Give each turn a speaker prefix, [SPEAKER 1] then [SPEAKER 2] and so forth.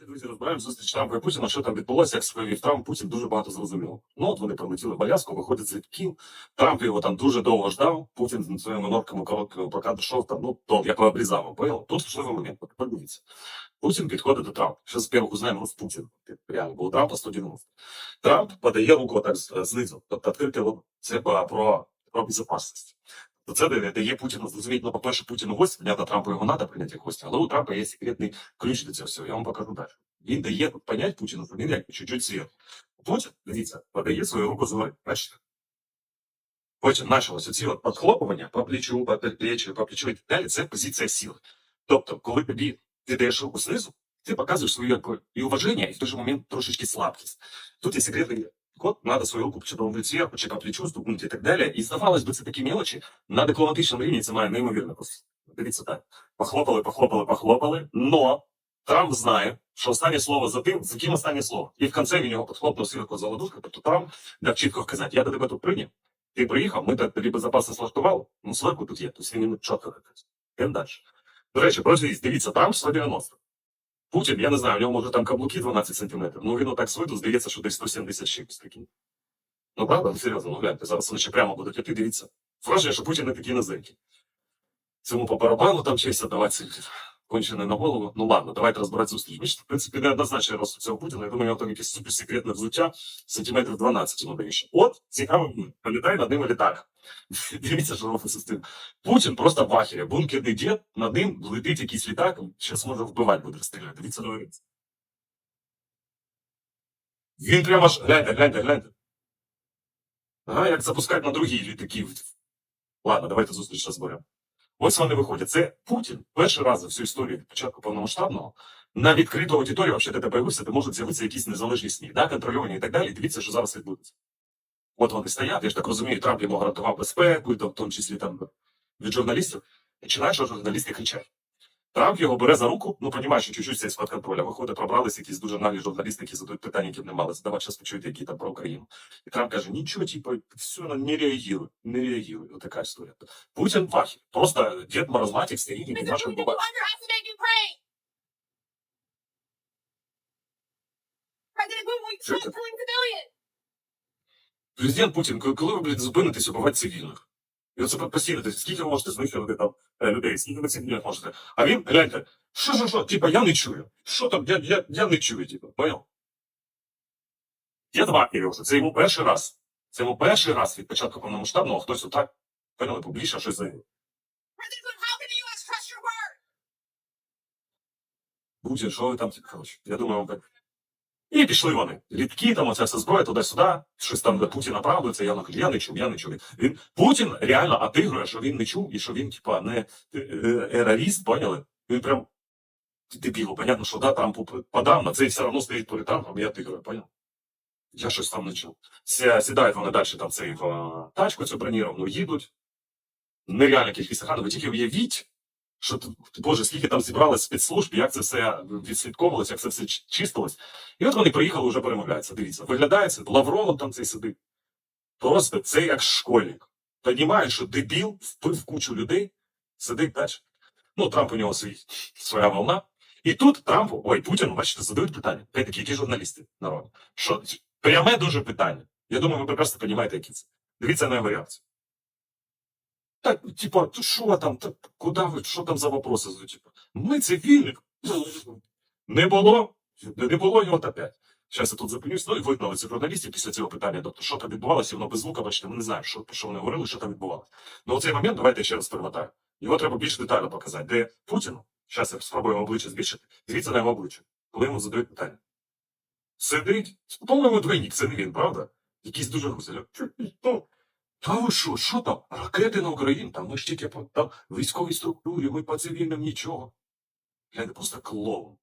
[SPEAKER 1] Друзі, розбираємо зустріч Трампа і Путіна, що там відбулося, як себе вів Трамп, Путін дуже багато зрозуміло. Ну, от вони прилетіли в Аляску, виходять з літків, Трамп його там дуже довго ждав, Путін з своїми норками короткими поки дійшов там, ну, то, як обрізав, понял? Тут важливий момент, подивіться. Путін підходить до Трампа. Зараз, перших узнаємо Распутін. Реально, бо у Трампа 190. Трамп подає руку так знизу, тобто відкрити руку. Це про, про безпечність. То це дає, дає Путіну зрозуміти, ну, по-перше, Путіну гость, понятно, Трампу його треба прийняти гостя, але у Трампа є секретний ключ до цього всього, я вам покажу далі. Він дає понять Путіну, що він як чуть-чуть світ. Путін, дивіться, подає свою руку згори, бачите? Потім почалося ці от підхлопування по плечу, по плечу, по плечу і так далі, це позиція сили. Тобто, коли тобі ти даєш руку знизу, ти показуєш свою і уваження, і в той же момент трошечки слабкість. Тут є секретний код, надо свою руку чи по сверху, чи по плечу стукнути і так далі. І здавалось би, це такі мелочі, на дипломатичному рівні це має неймовірно. просто. Дивіться так. Похлопали, похлопали, похлопали, но Трамп знає, що останнє слово за тим, за ким останнє слово. І в кінці він його підхлопнув сверху за ладошку, тобто Трамп дав чітко сказати, я до тебе тут прийняв, ти приїхав, ми тобі безпечно слаштували, ну сверху тут є, тобто він йому чітко якось. Йдемо далі. До речі, просто дивіться, Трамп 190. Путін, я не знаю, у нього може там каблуки 12 сантиметрів, ну він отак з виду здається, що десь 170 чимось такий. Ну правда, ну серйозно, ну гляньте, зараз вони ще прямо будуть іти, дивіться. Враження, що Путін не такий наземки. Цьому по барабану там честь давати кончене на голову. Ну ладно, давайте розбирати зустріч. Бачите, в принципі, неоднозначний розсуд цього Путіна. Я думаю, у нього там якесь суперсекретне взуття сантиметрів 12 йому даєш. От, цікаво, політай над ним літак. Дивіться, що робиться з тим. Путін просто в ахері. Бункерний дід, над ним летить якийсь літак, зараз може вбивати буде стріляти. Дивіться, дивіться. Він прямо ж, гляньте, гляньте, гляньте. Ага, як запускають на другі літаки. Ладно, давайте зустріч розберемо. Ось вони виходять. Це Путін перший раз за всю історію від початку повномасштабного на відкриту аудиторію, взагалі, де появився, де можуть з'явитися якісь незалежні СМІ, да, контрольовані і так далі. Дивіться, що зараз відбудеться. От вони стоять, я ж так розумію, Трамп йому гарантував безпеку, в тому числі там від журналістів. Починає, що журналісти кричать. Трамп його бере за руку, ну розуміє, що чуть-чуть це з-під контроля. Виходить, пробралися якісь дуже наглі журналісти, які задають питання, які б не мали задавати. Зараз почуєте, які там про Україну. І Трамп каже, нічого, типу, все, ну, не реагує, не реагує. Отака історія. Путін в ахері. Просто дід маразматик стоїть і не
[SPEAKER 2] killing civilians.
[SPEAKER 1] Президент Путін, коли ви, блядь, зупинитесь убивати цивільних? І оце постійно, тобто, скільки ви можете знищувати там е, людей, скільки ви цивільних можете. А він, гляньте, що, що, що, типа, я не чую. Що там, я, я, я не чую, типа, понял? Я два вже, це йому перший раз. Це йому перший раз від початку повномасштабного хтось отак, поняли, публічно щось заявив. Путін, що ви там, типу, коротше, я думаю, вам так. І пішли вони. Літки, там оця вся зброя туди-сюди, щось там де Путін оправдується, я кажу, я не чув, я не чув. Він, Путін реально отигрує, що він не чув, і що він, типа, не е, е, поняли? Він прям дебіло, понятно, що да, Трампу подав, на це все одно стоїть перед Трампом, я отигрую, понял? Я щось там не чув. Сідають вони далі там цей в тачку цю броніровану, їдуть. Нереальна кількість охрани. Ви тільки уявіть, що боже, скільки там зібралось спецслужб, як це все відслідковувалось, як це все чистилось. І от вони приїхали, вже перемовляються. Дивіться, виглядає це, Лавров там цей сидить. Просто це як школьник. Понімає, що дебіл впив кучу людей, сидить далі. Ну, Трамп у нього свій, своя волна. І тут Трампу, ой, Путіну, бачите, задають питання. Опять такі, які журналісти народ. Що пряме дуже питання. Я думаю, ви прекрасно розумієте, які це. Дивіться на його реакцію. Так, типа, що там, так, куди ви, що там за вопроси? Типа, ми цивільних. Не було, не було його опять. Зараз я тут зупинюсь, ну і вигнали цих журналістів після цього питання, тобто, що там відбувалося, воно без звука, бачите, ми не знаємо, що, що вони говорили, що там відбувалося. Ну, оцей момент, давайте я ще раз перемотаю. Його треба більш детально показати, де Путіну, зараз я спробую обличчя збільшити, дивіться на його обличчя, коли йому задають питання. Сидить, по-моєму, двойник, це не він, правда? Якийсь дуже гусель. Та ви що, що там? Ракети на Україну, там ми ж тільки по там, військовій структурі, ми по цивільним нічого. Гляньте, просто клоун.